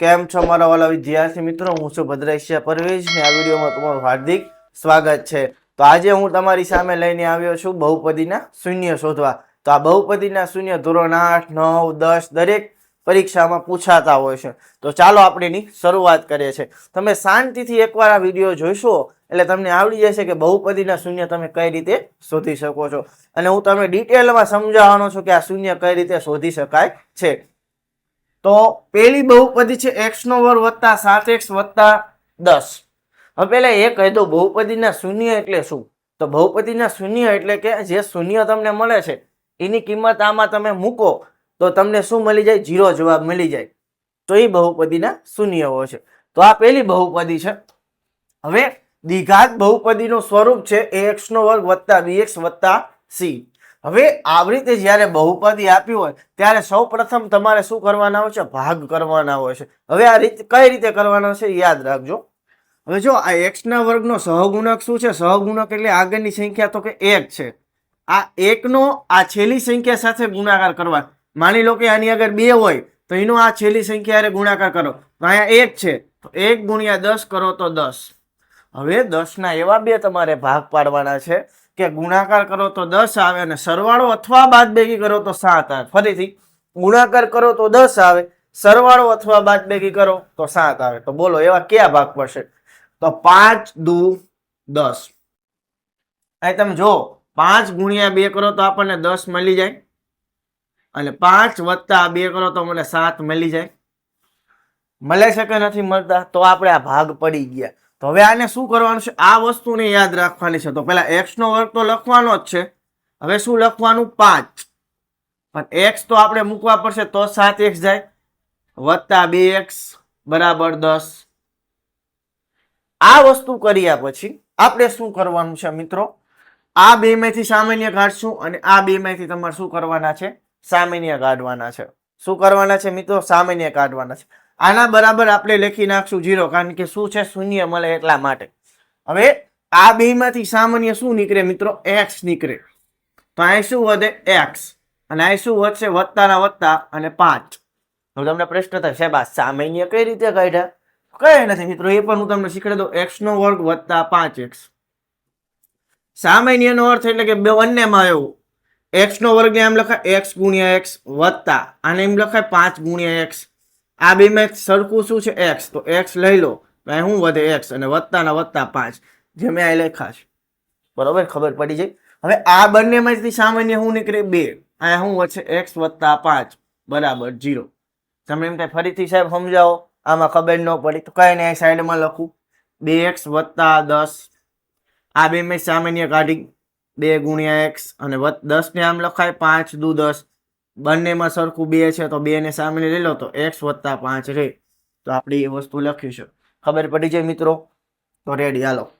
કેમ છો મારા વાલા વિદ્યાર્થી મિત્રો? હું છું ભદ્રેશિયા પરવેજ ને આ વિડીયોમાં તમારું હાર્દિક સ્વાગત છે. તો આજે હું તમારી સામે લઈને આવ્યો છું બહુપદીના શૂન્ય શોધવા. તો આ બહુપદીના શૂન્ય ધોરણ આઠ, નવ, દસ દરેક પરીક્ષામાં પૂછાતા હોય છે. તો ચાલો આપણે એની શરૂઆત કરીએ છીએ. તમે શાંતિથી એકવાર આ વીડિયો જોઈશો એટલે તમને આવડી જશે કે બહુપદીના શૂન્ય તમે કઈ રીતે શોધી શકો છો. અને હું તમને ડિટેલમાં સમજાવવાનો છું કે આ શૂન્ય કઈ રીતે શોધી શકાય છે. તો પેલી બહુપદી છે એક્સ નો વર્ગ વત્તા સાત એક્સ વત્તા દસ. હવે પેલા એ કહી દો બહુપદીના શૂન્ય એટલે શું? તો બહુપદીના શૂન્ય એટલે કે જે શૂન્ય તમને મળે છે, એની કિંમત આમાં તમે મૂકો, તો તમને શું મળી જાય? જીરો જવાબ મળી જાય. તો એ બહુપદીના શૂન્યઓ છે. તો આ પેલી બહુપદી છે. હવે દ્વિઘાત બહુપદીનું સ્વરૂપ છે, એ એક્સ નો વર્ગ વત્તા બી એક્સ વત્તા સી હવે આવી રીતે જ્યારે બહુપદી આપી હોય, ત્યારે સૌ પ્રથમ તમારે શું કરવાના હોય છે? ભાગ કરવાના હોય છે. હવે આ રીત, કઈ રીતે કરવાનો છે યાદ રાખજો. હવે જો આ એક્સના વર્ગનો સહગુણક શું છે? સહગુણક એટલે આગળની સંખ્યા તો કે એક છે. આ એકનો આ છેલ્લી સંખ્યા સાથે ગુણાકાર કરવા. માની લો કે આની આગળ બે હોય, તો એનો આ છેલ્લી સંખ્યા ગુણાકાર કરો. તો અહીંયા એક છે. તો એક ગુણ્યા દસ કરો તો દસ. હવે દસના એવા બે તમારે ભાગ પાડવાના છે. કે ગુણાકાર કરો તો દસ આવે અને સરવાળો અથવા બાદબાકી કરો તો સાત આવે. ફરીથી, ગુણાકાર કરો તો દસ આવે, સરવાળો અથવા બાદબાકી કરો તો સાત આવે. તો બોલો, એવા કયા ભાગ પડશે? તો પાંચ દુ દસ. અહીં તમે જો પાંચ ગુણ્યા બે કરો તો આપણને દસ મળી જાય. અને પાંચ વત્તા બે કરો તો મને સાત મળી જાય. મળે છે કે નથી મળતા? તો આપણે આ ભાગ પડી ગયા. તો હવે આને શું કરવાનું છે? આ વસ્તુને યાદ રાખવાની છે. તો પેલા એક્સ નો વર્ગ તો લખવાનો જ છે. હવે શું લખવાનું? પાંચ. પણ એક્સ તો આપણે મૂકવા પડશે તો સાત એક્સ જાય. વત્તા બે એક્સ બરાબર દસ. આ વસ્તુ કર્યા પછી આપણે શું કરવાનું છે મિત્રો? આ બે માંથી સામાન્ય કાઢશું અને આ બે માંથી તમારે શું કરવાના છે? સામાન્ય કાઢવાના છે. શું કરવાના છે મિત્રો? સામાન્ય કાઢવાના છે. આના બરાબર આપણે લખી નાખશું જીરો, કારણ કે શું છે? શૂન્ય મળે એટલા માટે. હવે આ બે માંથી સામાન્ય શું નીકળે મિત્રો? એક્સ નીકળે. તો અહીં શું વધે? એક્સ. અને અહીં શું વધશે? વત્તાના વત્તા અને પાંચ. હવે તમને પ્રશ્ન થાય, સાહેબ, આ સામાન્ય કઈ રીતે કાઢ્યા? કઈ નથી મિત્રો, એ પણ હું તમને શીખવાડી દઉં. એક્સ નો વર્ગ વત્તા પાંચ એક્સ. સામાન્ય નો અર્થ એટલે કે બે બંનેમાં એવું એક્સ નો વર્ગ એમ લખાય એક્સ ગુણ્યા એક્સ વત્તા અને એમ લખાય પાંચ ગુણ્યા એક્સ. આ બે માં સરખું શું છે? એક્સ તો એક્સ લઈ લો. અહીં શું વધે એક્સ અને વત્તાના વત્તા પાંચ. જે મેં અહીં લખ્યા છે. બરોબર? ખબર પડી જાય. હવે આ બંનેમાંથી સામાન્ય શું નીકળે બે. અહીંયા શું વધશે? એક્સ વત્તા પાંચ. બરાબર જીરો તમે એમ થાય ફરીથી સાહેબ સમજાવો? આમાં ખબર ન પડી. તો કઈ નહીં સાઈડમાં લખું. બે એક્સ વત્તા દસ. આ બે મેં સામાન્ય કાઢી. બે ગુણ્યા એક્સ અને દસ ને આમ લખાય પાંચ દુ દસ. બંનેમાં સરખું બે છે તો બે ને સામે લઈ લો તો એક્સ વત્તા પાંચ રે તો આપણે એ વસ્તુ લખીશું. ખબર પડી જાય મિત્રો? તો રેડી હાલો.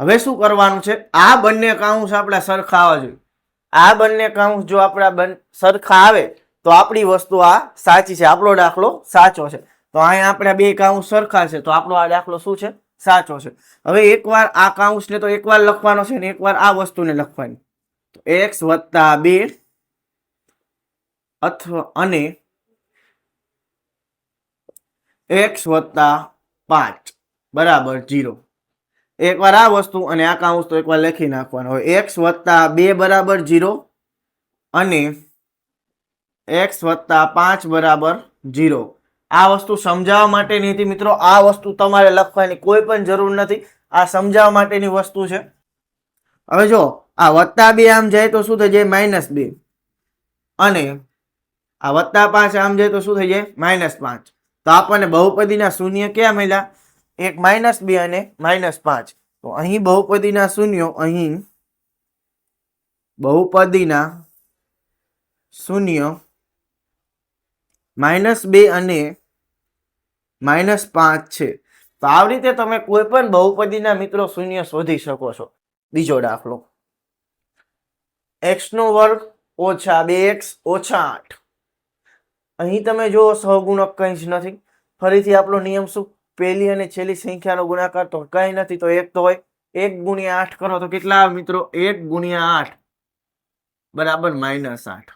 હવે શું કરવાનું છે? આ બંને કાઉન્સ આપણા સરખા આવવા જોઈએ. આ બંને કાઉન્સ જો આપણા બન, સરખા આવે, તો આપણી વસ્તુ આ સાચી છે. આપણો દાખલો સાચો છે. તો અહીંયા આપણે બે કાઉન્સ સરખા છે. તો આપણો આ દાખલો શું છે? સાચો છે. હવે એકવાર આ કાઉન્સને તો એકવાર લખવાનો છે ને એકવાર આ વસ્તુને લખવાની. તો એક્સ વત્તા બે અથવા અને એક્સ વત્તા પાંચ. બરાબર જીરો એકવાર આ વસ્તુ અને આ કાઉન્સ તો એકવાર લખી નાખવાનો હોય. એક્સ વત્તા બે બરાબર જીરો અને એક્સ વત્તા પાંચ બરાબર જીરો આ વસ્તુ સમજાવવા માટેની હતી મિત્રો. આ વસ્તુ તમારે લખવાની કોઈ પણ જરૂર નથી. આ સમજાવવા માટેની વસ્તુ છે. હવે જો આ વત્તા બે આમ જાય તો શું થઈ જાય માઇનસ બે. અને આ વત્તા પાંચ આમ જાય તો શું થઈ જાય? માઇનસ પાંચ. તો આપણને બહુપદીના શૂન્ય ક્યાં મળ્યા? એક માઇનસ બે અને માઇનસ પાંચ. તો અહીં બહુપદીના શૂન્યો, અહીં બહુપદીના શૂન્ય માઇનસ બે અને માઇનસ પાંચ છે. તો આવી રીતે તમે કોઈ પણ બહુપદીના મિત્રો શૂન્ય શોધી શકો છો. બીજો દાખલો. એક્સ નો વર્ગ ઓછા બે એક્સ ઓછા આઠ. અહીં તમે જુઓ, સહગુણક કંઈ જ નથી. ફરીથી આપણો નિયમ શું? પહેલી અને છેલ્લી સંખ્યાનો ગુણાકાર તો કંઈ નથી, તો એક તો હોય. એક ગુણ્યા આઠ કરો તો કેટલા મિત્રો? એક ગુણ્યા આઠ. બરાબર, માઇનસ આઠ.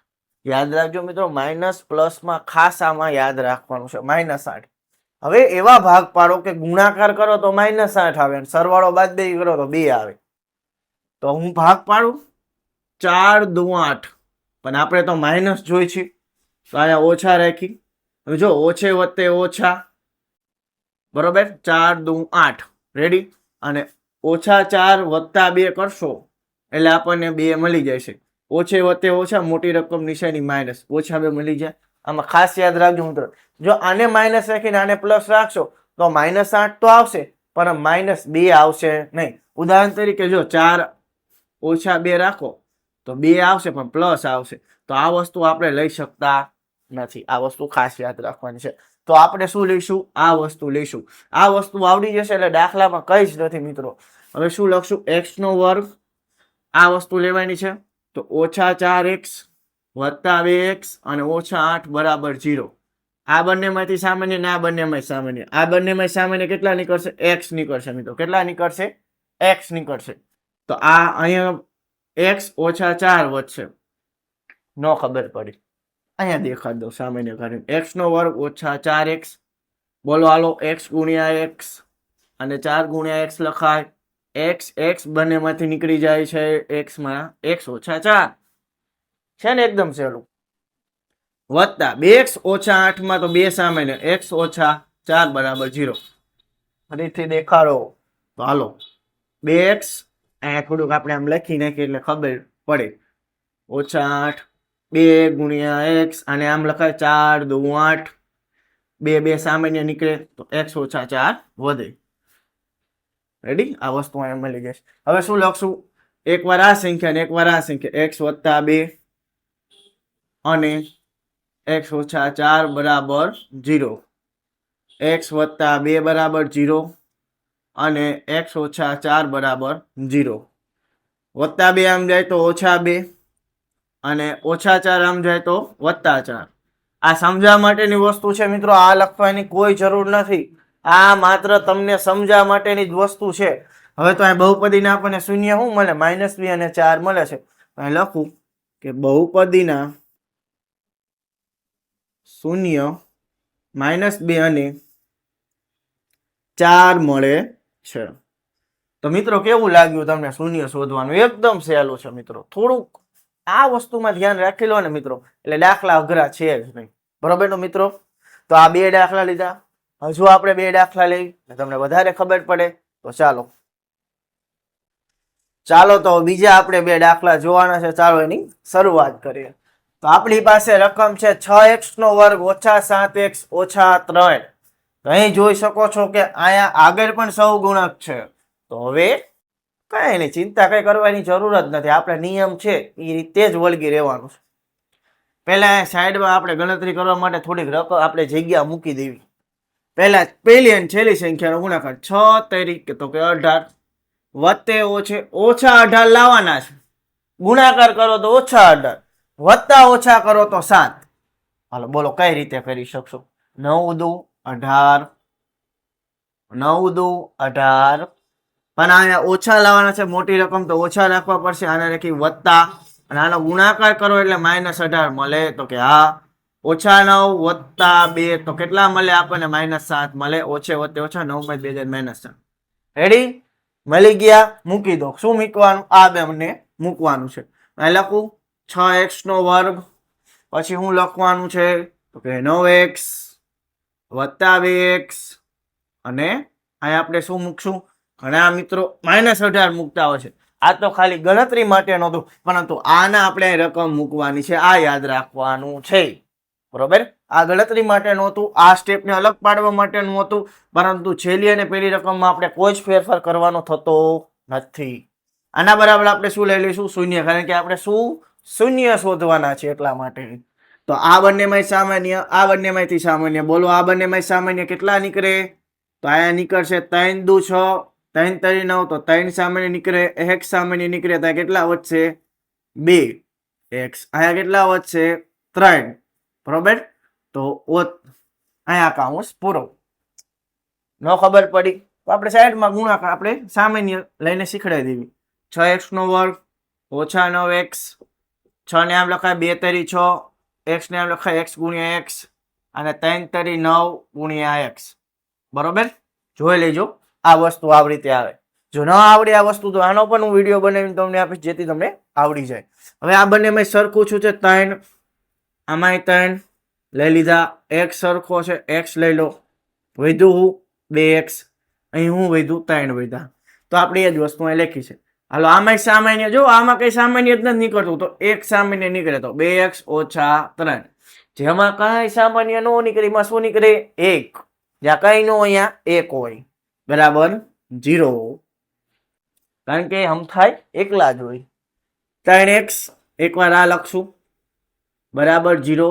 યાદ રાખજો મિત્રો, માઇનસ પ્લસમાં ખાસ આમાં યાદ રાખવાનું છે, માઇનસ આઠ. હવે એવા ભાગ પાડો કે ગુણાકાર કરો તો માઇનસ આઠ આવે અને સરવાળો બાદ બે કરો તો બે આવે. તો હું ભાગ પાડું? ચાર દુ આઠ. પણ આપણે તો માઇનસ જોઈ છે. તો અહીંયા ઓછા રાખી. હવે જો ઓછે વત્તે ઓછા. બરોબર? ચાર દુ આઠ. રેડી અને ઓછા ચાર વત્તા બે કરશો, એટલે આપણને બે મળી છે. ઓછે વત્તે ઓછા, મોટી રકમ નિશાની માઇનસ ઓછા બે મળી જાય. આમાં ખાસ યાદ રાખજો મિત્રો. જો આને માઇનસ રાખીને આને પ્લસ રાખશો, તો માઇનસ આઠ તો આવશે, પણ માઇનસ બે આવશે નહીં. ઉદાહરણ તરીકે જો ચાર ઓછા બે રાખો, તો બે આવશે, પણ પ્લસ આવશે. તો આ વસ્તુ આપણે લઈ શકતા નથી. આ વસ્તુ ખાસ યાદ રાખવાની છે. તો આપણે શું લઈશું? આ વસ્તુ લઈશું. આ વસ્તુ આવડી જશે એટલે દાખલામાં કઈ જ નથી મિત્રો. હવે શું લખશું? એક્સ નો વર્ગ. આ વસ્તુ લેવાની છે. તો ઓછા ચાર એક્સ વત્તા બે એક્સ અને ઓછા આઠ બરાબર જીરો આ બંનેમાંથી સામાન્ય ને આ બંનેમાં સામાન્ય. આ બંનેમાં સામાન્ય કેટલા નીકળશે? એક્સ નીકળશે મિત્રો. કેટલા નીકળશે? એક્સ નીકળશે. તો આ અહીંયા એક્સ ઓછા ચાર વધશે. ન ખબર પડી. અહીંયા દેખાડ દો સામાન્ય કરીને એક્સનો વર્ગ ઓછા ચાર એક્સ બોલો હાલો એક્સ ગુણ્યા એક્સ અને ચાર ગુણ્યા એક્સ લખાય. એક્સ એક્સ બંનેમાંથી નીકળી જાય છે એક્સમાં એક્સ ઓછા ચાર. છે ને એકદમ સહેલું? વત્તા બે એક્સ ઓછા આઠમાં તો બે સામાન્ય એક્સ ઓછા ચાર બરાબર જીરો ફરીથી દેખાડો. તો હાલો. બે એક્સ અહીંયા થોડુંક આપણે આમ લખી નાખીએ એટલે ખબર પડે. ઓછા આઠ બે ગુણ્યા એક્સ અને આમ લખાય ચાર દુ આઠ. બે બે સામાન્ય નીકળે તો એક્સ ઓછા ચાર વધે. રેડી આ વસ્તુ અહીંયા મળી જશે હવે શું લખશું? એકવાર આ સંખ્યા ને એકવાર આ સંખ્યા. એક્સ વત્તા બે અને એક્સ ઓછા ચાર બરાબર જીરો એક્સ વત્તા બે બરાબર જીરો અને એક્સ ઓછા ચાર બરાબર જીરો વત્તા બે આમ જાય તો ઓછા બે. અને ઓછા ચાર આમ જાય તો વત્તા ચાર. આ સમજવા માટેની વસ્તુ છે મિત્રો, આ લખવાની કોઈ જરૂર નથી. આ માત્ર તમને સમજવા માટેની જ વસ્તુ છે. હવે તો અહીં બહુપદીના આપણને શૂન્ય શું મળે? માઇનસ બી અને ચાર મળે છે. અહીં લખું કે બહુપદીના શૂન્ય માઇનસ બે અને ચાર મળે છે. તો મિત્રો, કેવું લાગ્યું તમને? શૂન્ય શોધવાનું? એકદમ સહેલું છે મિત્રો. થોડુંક આ વસ્તુમાં ધ્યાન રાખી લો ને મિત્રો, એટલે દાખલા અઘરા છે જ નહીં. બરોબર તો મિત્રો? તો આ બે દાખલા લીધા. હજુ આપણે બે દાખલા લઈ તમને વધારે ખબર પડે, તો ચાલો. ચાલો તો બીજા આપણે બે દાખલા જોવાના છે, ચાલો એની શરૂઆત કરીએ. તો આપણી પાસે રકમ છે છ એક્સ નો વર્ગ ઓછા સાત એક્સ ઓછા ત્રણ. અહીં જોઈ શકો છો કે અહીંયા આગળ પણ સૌ ગુણક છે. તો હવે કઈ નહીં, ચિંતા કઈ કરવાની જરૂર જ નથી. આપણે નિયમ છે એ રીતે જ વળગી રહેવાનું છે. પહેલા સાઈડમાં આપણે ગણતરી કરવા માટે થોડીક રકમ આપણે જગ્યા મૂકી દેવી. પહેલા પહેલી અને છેલ્લી સંખ્યાનો ગુણાકાર છ તરીકે, તો કે અઢાર. વત્તે ઓછે, ઓછા અઢાર લાવવાના છે. ગુણાકાર કરો તો ઓછા અઢાર. વત્તા ઓછા કરો તો સાત. હાલો, બોલો, કઈ રીતે કરી શકશો? નવ દુ અઢાર. નવ દુ અઢાર. પણ અહીંયા ઓછા લાવવાના છે, મોટી રકમ તો ઓછા રાખવા પડશે. આને લખી વત્તા અને આનો ગુણાકાર કરો એટલે માઇનસ અઢાર મળે તો કે હા, ઓછા નવ વત્તા બે તો કેટલા મળે આપણને? માઇનસ સાત મળે. ઓછે વત્તે ઓછા નવ બાય બે હજાર માઇનસ સાત. રેડી મળી ગયા. મૂકી દો. શું મૂકવાનું? આ બે મને મૂકવાનું છે. અહીં લખું. છ એક્સ નો વર્ગ. પછી હું લખવાનું છે? તો કે નવ એક્સ વત્તા બે એક્સ અને અહીં આપણે શું મૂકશું? ઘણા મિત્રો માઇનસ અઢાર મૂકતા હોય છે. આ તો ખાલી ગણતરી માટે નહોતું, પરંતુ આના આપણે રકમ મૂકવાની છે, આ યાદ રાખવાનું છે. બરોબર? આ ગણતરી માટે નહોતું, આ સ્ટેપને અલગ પાડવા માટેનું હતું પરંતુ છેલ્લી અને પેલી રકમમાં આપણે કોઈ જ ફેરફાર કરવાનો થતો નથી. આના બરાબર આપણે શું લઈ લઈશું? શૂન્ય, કારણ કે આપણે શું? શૂન્ય શોધવાના છે એટલા માટે. તો આ બંનેમાં સામાન્ય, આ બંનેમાંથી સામાન્ય. બોલો, આ બંનેમાં સામાન્ય કેટલા નીકળે? તો અહીંયા નીકળશે ત્રણ દુ છ. ત્રણ તરી નવ તો ત્રણ સામેની નીકળે, એક સામેની નીકળે ત્યાં કેટલા વધશે? બે એક્સ અહીંયા કેટલા વધશે? ત્રણ. બરોબર? તો ઓત અહીંયા કાઉન્સ પૂરો. ન ખબર પડી. તો આપણે સાઈડમાં ગુણાકાર આપણે સામાન્ય લઈને શીખડાવી દેવી. છ એક્સ નો વર્ગ, ઓછા નવ એક્સ છ ને આમ લખાય બે તરી છ. એક્સ ને આમ લખાય એક્સ ગુણ્યા એક્સ અને ત્રણ તરી નવ ગુણ્યા એક્સ બરોબર? જોઈ લેજો. આ વસ્તુ આવી રીતે આવે. જો ન આવડે આ વસ્તુ, તો આનો પણ હું વીડિયો બનાવીને તમને આપીશ, જેથી તમને આવડી જાય. હવે આ બંને મેં સરખું છું છે ત્રણ, આમાંય ત્રણ લઈ લીધા. એક્સ સરખો છે એક્સ લઈ લો. વધ્યું હું બે એક્સ અહીં હું વધ્યું ત્રણ વધ્યા તો આપણે એ જ વસ્તુ અહીં લખી છે. હાલો આમાં સામાન્ય, જો આમાં કઈ સામાન્ય જ નથી નીકળતું, તો એક સામાન્ય નીકળે તો બે એક્સ ઓછા ત્રણ. જેમાં કઈ સામાન્ય ન નીકળે, એમાં શું નીકળે? એક. જ્યાં કઈ નો અહીંયા એક હોય. બરાબર જીરો કારણ કે હમ થાય એકલા જ હોય. ત્રણ એક્સ, એકવાર આ લખશું. બરાબર જીરો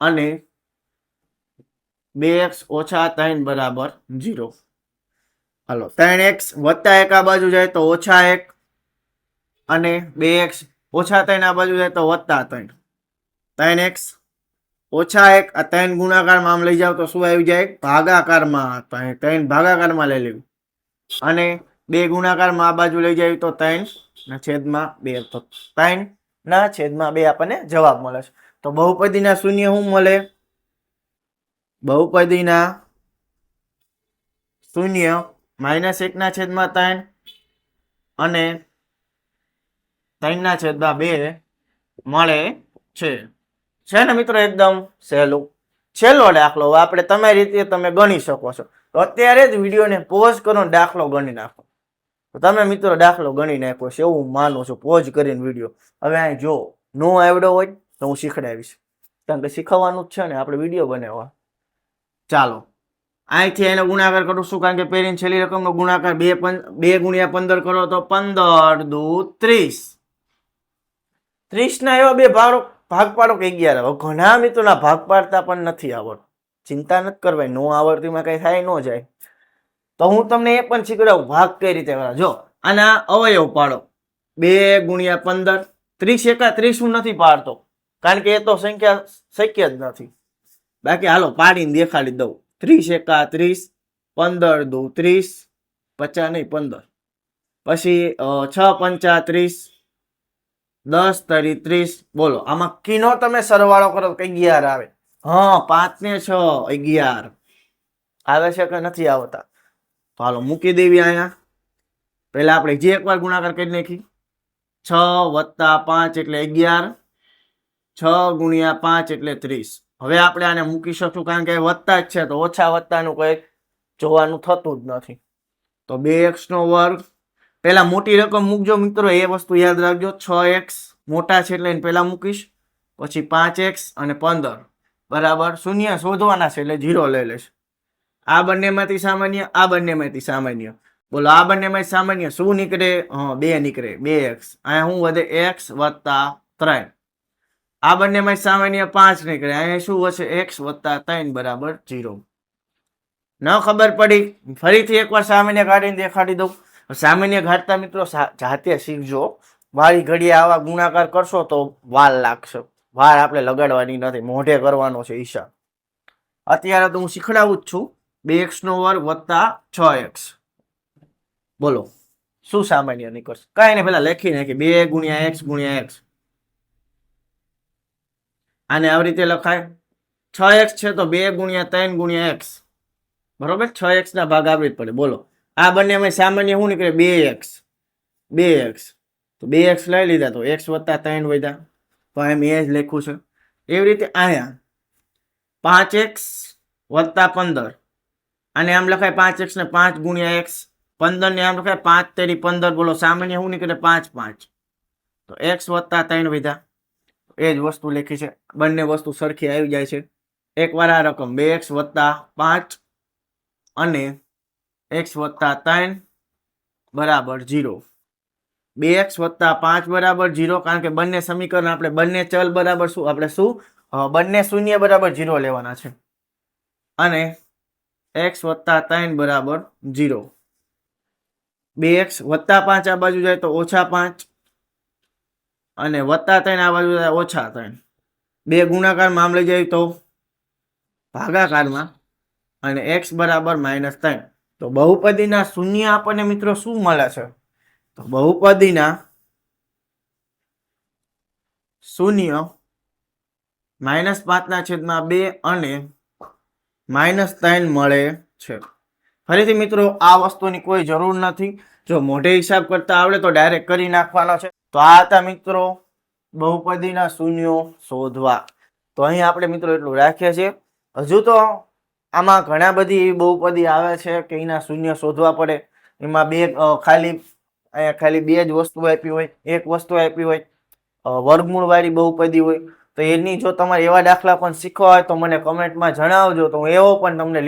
અને બે એક્સ ઓછા ત્રણ બરાબર જીરો હાલો, ત્રણ એક્સ વત્તા એક આ બાજુ જાય તો ઓછા એક. અને બે એક્સ ઓછા ત્રણ આ બાજુ જાય તો વત્તા ત્રણ. ત્રણ એક્સ ઓછા એક, આ ત્રણ ગુણાકારમાં આમ લઈ જાવ તો શું આવી જાય? ભાગાકારમાં ત્રણ ભાગાકારમાં લઈ લેવું અને બે ગુણાકારમાં આ બાજુ લઈ જાય તો ત્રણ ના છેદમાં બે, તો ત્રણ ના છેદમાં બે આપણને જવાબ મળે છે. તો બહુપદીના શૂન્ય શું મળે? બહુપદીના શૂન્ય માઇનસ એકના છેદમાં ત્રણ અને ત્રણના છેદમાં બે મળે છે. છે ને મિત્રો એકદમ સહેલું? છેલ્લો દાખલો આપણે તમારી રીતે તમે ગણી શકો છો. તો અત્યારે જ વિડીયોને પોઝ કરો દાખલો ગણી નાખો. તો તમે મિત્રો દાખલો ગણી નાખો છે, એવું માનું છું. પોઝ કરીને વીડિયો. હવે અહીં જો નો આવડ્યો હોય તો હું શીખડાવીશ. કારણ કે શીખવવાનું જ છે ને, આપણે વીડિયો બનાવવા. ચાલો. અહીંથી એનો ગુણાકાર કરું છું, કારણ કે પહેરીને છેલ્લી રકમનો ગુણાકાર બે બે ગુણ્યા પંદર કરો તો પંદર દુ ત્રીસ. ત્રીસના એવા બે ભાગ ભાગ પાડો કે અગિયાર હવે ઘણા મિત્રોના ભાગ પાડતા પણ નથી આવડતું. ચિંતા નથી કરવાય. નો આવડતીમાં કંઈ થાય, ન જાય. તો હું તમને એ પણ શીખવાડું, ભાગ કઈ રીતે જો, આના અવયવ પાડો. બે ગુણ્યા પંદર. ત્રીસ એકા ત્રીસ હું નથી પાડતો. કારણ કે એ તો સંખ્યા શક્ય જ નથી. બાકી હાલો, પાડીને દેખાડી દઉં. ત્રીસ એકા ત્રીસ પંદર દો ત્રીસ, પચાસ નહીં, પંદર. પછી છ પંચા ત્રીસ દસ, તરી, ત્રીસ, બોલો. આમાં કીનો તમે સરવાળો કરો તો અગિયાર આવે. હા, પાંચ ને છ, અગિયાર. આવે છે કે નથી આવતા? તો હાલો, મૂકી દેવી અહીંયા. પહેલા આપણે જે એકવાર ગુણાકાર કરી નાખી. છ વત્તા પાંચ એટલે અગિયાર. છ ગુણ્યા પાંચ એટલે ત્રીસ. હવે આપણે આને મૂકી શકશું કારણ કે વત્તા જ છે. તો ઓછા વત્તાનું કંઈ જોવાનું થતું જ નથી. તો બે એક્સનો વર્ગ પહેલા મોટી રકમ મૂકજો મિત્રો, એ વસ્તુ યાદ રાખજો. છ એક્સ મોટા છે એટલે એને પહેલા મૂકીશ, પછી પાંચ એક્સ અને પંદર. બરાબર? શૂન્ય શોધવાના છે એટલે ઝીરો લઈ લઈશ આ બંનેમાંથી સામાન્ય, આ બંનેમાંથી સામાન્ય. બોલો, આ બંનેમાંથી સામાન્ય શું નીકળે? બે નીકળે. બે એક્સ અહીંયા શું વધે? એક્સ વત્તા ત્રણ. આ બંનેમાંથી સામાન્ય પાંચ નીકળે. અહીંયા શું હશે એક્સ વત્તા ત્રણ બરાબર ઝીરો ન ખબર પડી. ફરીથી એકવાર સામાન્ય કાઢીને દેખાડી દઉં. સામાન્ય ઘાટતા મિત્રો જાતે શીખજો. વાળી ઘડીએ આવા ગુણાકાર કરશો તો વાલ લાગશે. વાર આપણે લગાડવાની નથી, મોઢે કરવાનો છે ઈશા અત્યારે તો હું શીખડાવું જ છું. બે એક્સ નો વર્ગ વત્તા છ એક્સ બોલો, શું સામાન્ય નીકળશે? કઈ ને પેલા લખી નાખી. બે ગુણ્યા એક્સ ગુણ્યા એક્સ આને આવી રીતે લખાય. છ એક્સ છે તો બે ગુણ્યા ત્રણ ગુણ્યા એક્સ બરોબર? છ એક્સ ના ભાગ આવી જ પડે. બોલો. આ બંનેમાં સામાન્ય શું નીકળે? બે એક્સ. બે એક્સ. તો બે એક્સ લઈ લીધા તો એક્સ વત્તા ત્રણ વધ્યા. તો એમ એ જ લખ્યું છે. એવી રીતે અહીંયા પાંચ એક્સ વત્તા પંદર. અને આમ લખાય પાંચ એક્સ ને પાંચ ગુણ્યા એક્સ. પંદર ને આમ લખાય પાંચ તેરી પંદર. બોલો, સામાન્ય શું નીકળે? પાંચ પાંચ. તો એક્સ વત્તા ત્રણ વધ્યા. એ જ વસ્તુ લખી છે. બંને વસ્તુ સરખી આવી જાય છે. એકવાર આ રકમ બે એક્સ વત્તા પાંચ અને એક્સ વત્તા ત્રણ બરાબર જીરો બે એક્સ વત્તા પાંચ બરાબર જીરો કારણ કે બંને સમીકરણ આપણે બંને ચલ બરાબર શું? આપણે શું? બંને શૂન્ય બરાબર જીરો લેવાના છે. અને એક્સ વત્તા ત્રણ બરાબર જીરો બે એક્સ વત્તા પાંચ આ બાજુ જાય તો ઓછા પાંચ. અને વત્તા ત્રણ આ બાજુ જાય ઓછા ત્રણ. બે ગુણાકારમાં આમ જાય તો ભાગાકારમાં. અને એક્સ બરાબર માઇનસ ત્રણ. તો બહુપદીના શૂન્ય આપણને મિત્રો શું મળે છે? તો બહુપદીના શૂન્ય માઇનસ પાંચના છેદમાં બે અને માઇનસ ત્રણ મળે છે. ફરીથી મિત્રો, આ વસ્તુની કોઈ જરૂર નથી. જો મોઢે હિસાબ કરતા આવડે તો ડાયરેક્ટ કરી નાખવાનો છે. તો આ હતા મિત્રો બહુપદીના શૂન્યો શોધવા. તો અહીં આપણે મિત્રો એટલું રાખીએ છીએ હજુ તો આમાં ઘણા બધી એવી બહુપદી આવે છે કે એના શૂન્ય શોધવા પડે. એમાં બે ખાલી, અહીંયા ખાલી બે જ વસ્તુ આપી હોય. એક વસ્તુ આપી હોય વર્ગમૂળવાળી બહુપદી હોય. તો એની જો તમારે એવા દાખલા પણ શીખવા હોય તો મને કમેન્ટમાં જણાવજો. તો હું એવો પણ તમને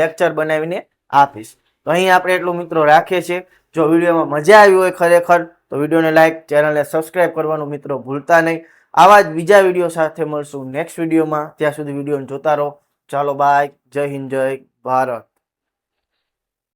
લેક્ચર બનાવીને આપીશ. તો અહીં આપણે એટલું મિત્રો રાખીએ છીએ. જો વિડીયોમાં મજા આવી હોય ખરેખર, તો વિડીયોને લાઇક ચેનલને સબસ્ક્રાઇબ કરવાનું મિત્રો ભૂલતા નહીં. આવા જ બીજા વીડિયો સાથે મળશું નેક્સ્ટ વિડીયોમાં. ત્યાં સુધી વિડીયોને જોતા રહો. ચાલો, બાય. જય હિન્દ જય ભારત.